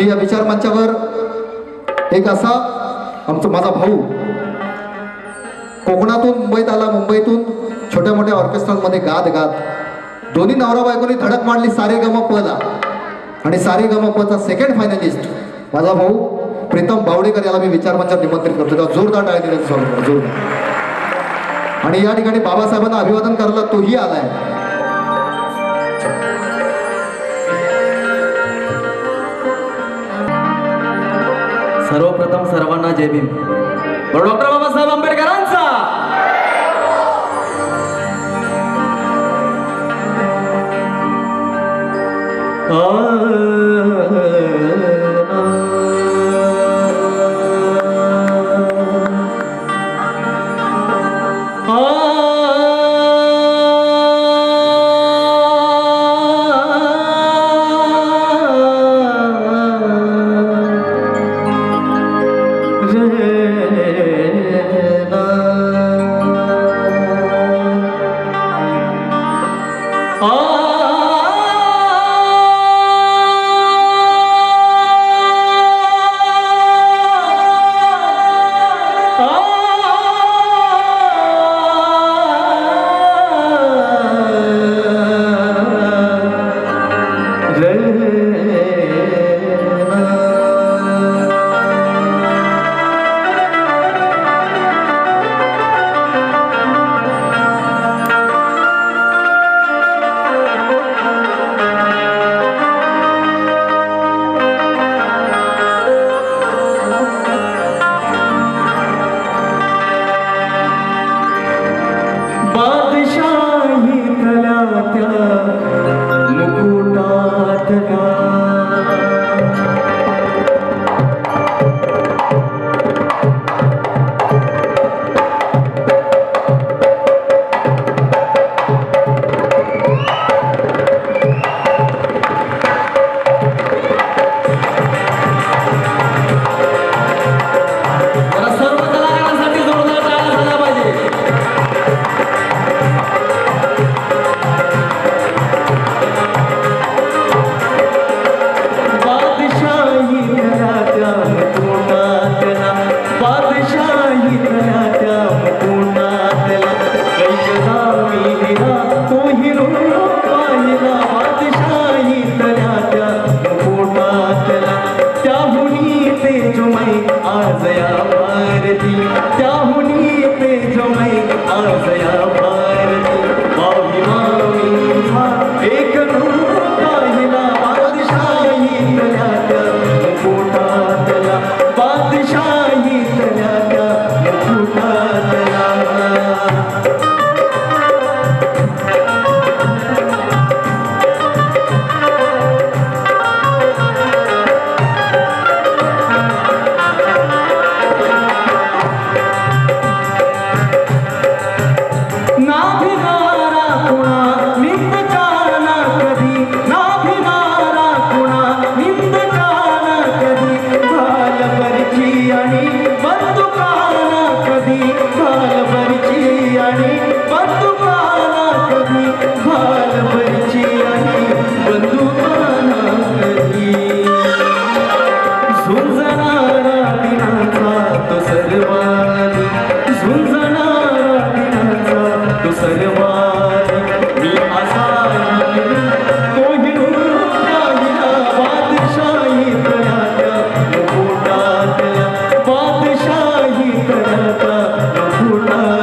मी या विचार मंचावर एक असा आमचा माझा भाऊ कोकणातून मुंबईत आला मुंबईतून छोट्या मोठ्या ऑर्केस्ट्रांमध्ये गात गात दोन्ही नवरा बायकोनी धडक मांडली सारे गम पला आणि सारे गम पचा सेकंड फायनलिस्ट माझा भाऊ प्रीतम बावडेकर याला मी विचार मंचावर निमंत्रित करतो. तेव्हा जोरदार टाळ्या दिल्या स्वागत जोरदार. आणि या ठिकाणी बाबासाहेबांना अभिवादन करायला तोही आलाय. सर्वप्रथम सर्वांना जय भीम. Doctor Allah.